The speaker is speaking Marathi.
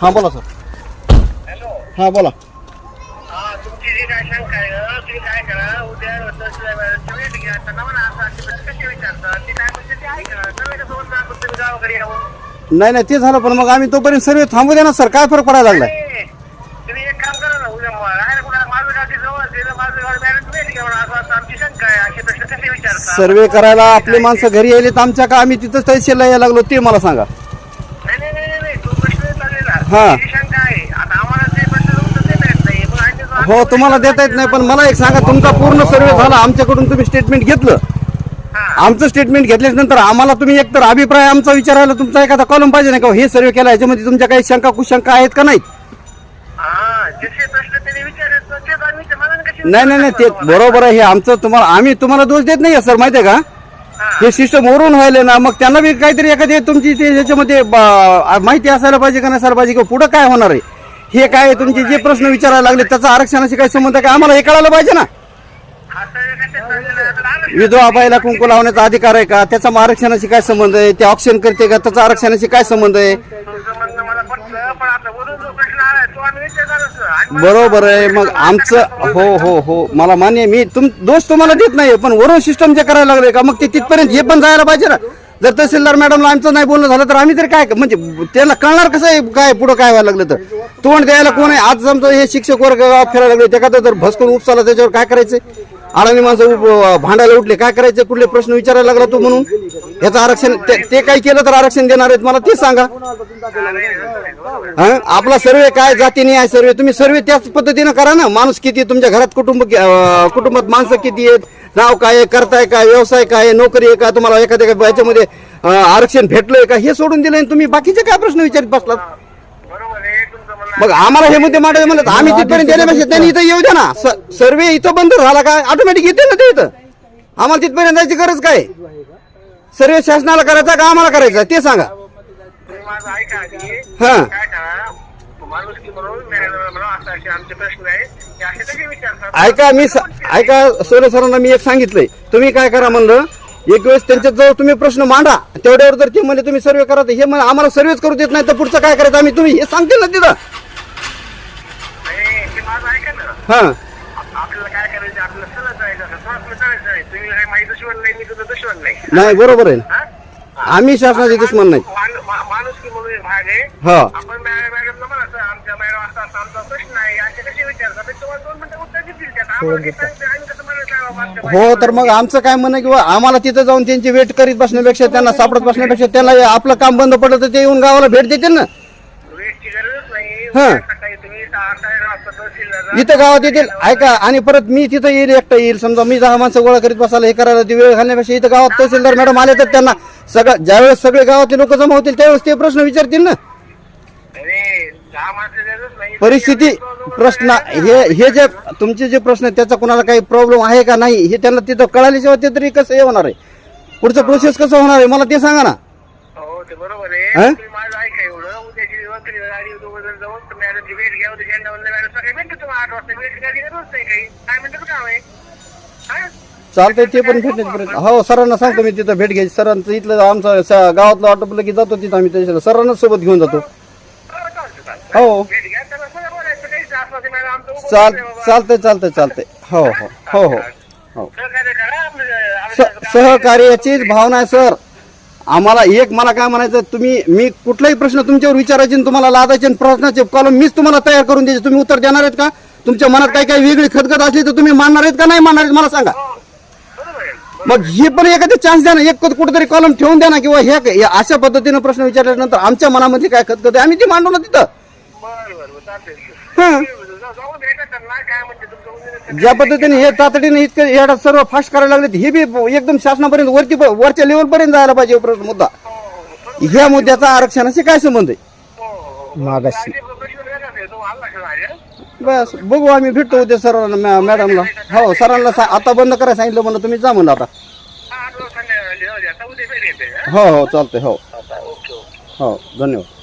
हां बोला सर हॅलो. हां बोला. हा तुमची जी काय शंका आहे ना तुम्ही काय करा उद्या तहसीलदाराची भेट घ्या त्यांना म्हणा असं अशी प्रश्न कशी विचारतात? ते काय म्हणते ते ऐका नव्यासोबत जातो तुम्ही गावाकडे येऊन. नाही नाही ते झालं पण मग आम्ही तोपर्यंत सर्व थांबू द्या ना सर काय फरक पडायला लागलाय? तुम्ही एक काम करा ना उद्या आहे कुणा माझं गावची जवळ दिलं माझं गाव मॅडम भेट घ्या म्हणा असं असं आमची शंका आहे असे प्रश्न कसे विचारतात? सर्वे करायला आपले माणसं घरी यायलेत आमच्या का आम्ही तिथंच तहसीलला यायला लागलो ते मला सांगा. जो- हो तुम्हाला देता येत नाही पण मला एक सांगा तुमचा पूर्ण सर्वे झाला आमच्याकडून तुम्ही स्टेटमेंट घेतलं. हा. आमचं स्टेटमेंट घेतल्यानंतर आम्हाला तुम्ही एकतर अभिप्राय आमचा विचारायला तुमचा एखादा कॉलम पाहिजे नाही का? हो, हे सर्वे केला याच्यामध्ये तुमच्या काही शंका कुशंका आहेत का नाहीत? हा तर नाही नाही नाही ते बरोबर आहे हे आमचं तुम्हाला आम्ही तुम्हाला दोष देत नाही सर माहिती आहे का? हे सिस्टम वरून व्हायले ना मग त्यांना बी काहीतरी एखादी तुमची ते ह्याच्यामध्ये माहिती असायला पाहिजे का नसायला पाहिजे किंवा पुढं काय होणार आहे? हे काय तुमचे जे प्रश्न विचारायला लागले त्याचा आरक्षणाशी काय संबंध आहे आम्हाला हे कळायला पाहिजे ना. विधवा बाईला कुंकू लावण्याचा अधिकार आहे का? त्याचा आरक्षणाशी काय संबंध आहे? ते ऑप्शन करते का? त्याचा आरक्षणाशी काय संबंध आहे तुमचं म्हणणं मला पटलं पण आता वरून जो प्रश्न आलाय तो आम्ही विचारणारच आणि मला- बरोबर आहे. मग आमचं हो हो हो. मला मान्य आहे. मी तुम दोष तुम्हाला देत नाही पण वरून सिस्टम जे करायला लागले का मग ते तिथपर्यंत हे पण जायला पाहिजे ना. जर तहसीलदार मॅडमला आमचं नाही बोलणं झालं तर आम्ही तरी काय म्हणजे त्यांना कळणार कसं आहे काय पुढं काय व्हायला लागलं तर? तोंड द्यायला कोण आहे? आज समजा हे शिक्षक वर्ग फिरायला लागले त्या जर भसकून उपसाला त्याच्यावर काय करायचं अडाणी माणसं भांडायला उठले. काय करायचे? कुठले प्रश्न विचारायला लागला तो म्हणून? याचं आरक्षण ते- काही केलं तर आरक्षण देणार आहेत. मला ते सांगा. आपला सर्वे काय जातीने आहे सर्वे? तुम्ही सर्वे त्याच पद्धतीनं करा ना. माणूस किती तुमच्या घरात कुटुंब कुटुंबात माणसं किती आहेत? नाव काय आहे? करताय काय? व्यवसाय काय आहे, नोकरी आहे का? तुम्हाला एखाद्या याच्यामध्ये आरक्षण भेटलंय का? हे सोडून दिलंय. आणि तुम्ही बाकीचे काय प्रश्न विचारित बसलात बरोबर आहे तुमचं म्हणणं मग आम्हाला हे मुद्दे मांडायचे म्हणलं तर आम्ही तिथपर्यंत देण्यापेक्षा त्यांनी इथं येऊ द्या ना. स- सर्वे इथं बंद झाला का ऑटोमॅटिक येते ना ते इथं. आम्हाला तिथपर्यंत जायची गरज काय? सर्वे शासनाला करायचा का आम्हाला करायचा? ते सांगा. तुम्ही माझं ऐका आधी हा. काय करा माणूस की म्हणून मॅनेजर म्हणून असं असे आमचे प्रश्न आहे ते असे कसे विचारतात ऐका मी स- ऐका सोने सरांना मी एक सांगितलंय. तुम्ही काय करा म्हणलं? एक वेळेस त्यांच्या जवळ तुम्ही प्रश्न मांडा तेवढ्यावर जर ते म्हणले तुम्ही सर्वे करा तर हे म्हणे आम्हाला सर्वेच करू देत नाही तर पुढचं काय करायचं आम्ही तुम्ही हे सांगतील ना तिथं. नाही, ते माझं ऐका ना. हा. आप- आपल्याला काय करायचं आपल्याला सरळ जायचं असं आपलं करायचं नाही तुम्ही काय माझी दुश्मन नाही मी तुझं दुश्मन नाही. नाही बरोबर आहे. हा? आम्ही शासनाचे दुश्मन नाही. मान- मा- माणूस की म्हणून एक भाग आहे. हा. आपण मॅ- मॅडमला म्हणायचं आमच्या मॅडम असा असा आमचा प्रश्न आहे. असे कसे विचारतात? ते तुम्हाला दोन मिनिटं उत्तर देतील त्यात. आम्हाला काही आहे हो तर मग आमचं काय म्हणणं किंवा आम्हाला तिथं जाऊन त्यांची वेट करीत बसण्यापेक्षा त्यांना सापडत बसण्यापेक्षा त्यांना आपलं काम बंद पडलं तर ते येऊन गावाला भेट देतील ना? हा. इथं गावात येतील. ऐका आणि परत मी तिथं येईल एकटा येईल. समजा मी दहा माणसं गोळा करीत बसायला हे करायला ते वेळ घालण्यापेक्षा इथं गावात तहसीलदार मॅडम आले तर त्यांना सगळं ज्यावेळेस सगळे गावातले लोक जमा होतील त्यावेळेस ते प्रश्न विचारतील ना अरे दहा माणसं गरजच नाही परिस्थिती प्रश्न हे हे जे तुमचे जे प्रश्न आहेत त्याचा कोणाला काही प्रॉब्लेम आहे का नाही हे त्यांना तिथं कळाल्याशिवाय ते तरी कसं हे होणार आहे? पुढचं प्रोसेस कसं होणार आहे? मला ते सांगा ना. हो? चालतंय ते पण भेटण्यापर्यंत हो सरांना सांगतो मी तिथं भेट घ्यायची. सरांचं इथलं आमचं गावातलं ऑटोपलं की जातो तिथं आम्ही त्याच्याला सरांनाच सोबत घेऊन जातो. हो, चालतं, भेट घ्या बोलायचं आमचं उभं चाल राहतंय बाबा. चालतंय चालतंय चालतंय. हो हो हो हो हो. सहकार्य करा आपलं स- सहकार्याचीच भावना आहे सर. आम्हाला एक मला काय म्हणायचं तुम्ही मी कुठलाही प्रश्न तुमच्यावर विचारायचे आणि तुम्हाला लादायचे आणि प्रश्नाचे कॉलम मीच तुम्हाला तयार करून द्यायचे. तुम्ही उत्तर देणार आहेत का? तुमच्या मनात काही काही वेगळी खतखत असली तर तुम्ही मानणार आहेत का नाही मानणार आहेत मला सांगा. हो, बरोबर आहे मग हे पण एखादी चान्स द्या ना. एक कुठेतरी कॉलम ठेवून द्या ना किंवा हे हे अशा पद्धतीनं प्रश्न विचारल्यानंतर आमच्या मनामध्ये काय खतखत आहे? आम्ही ते मांडू ना तिथं. हा. ज्या पद्धतीने हे तातडीने इतकं येडा सर्व फास्ट करायला लागले हे बी एकदम शासनापर्यंत वरती वरच्या लेवल पर्यंत जायला पाहिजे हा मुद्दा हो, हो. ह्या मुद्द्याचा आरक्षणाशी काय संबंध आहे हो, हो, हो. मागाशी. बस बघू आम्ही भेटतो उद्या सरांना मॅ- मॅडमला हो सरांना सा- आता बंद करायला सांगितलं म्हणलं तुम्ही जा म्हणलं आता हा, हा? हो हो चालतंय हो हो धन्यवाद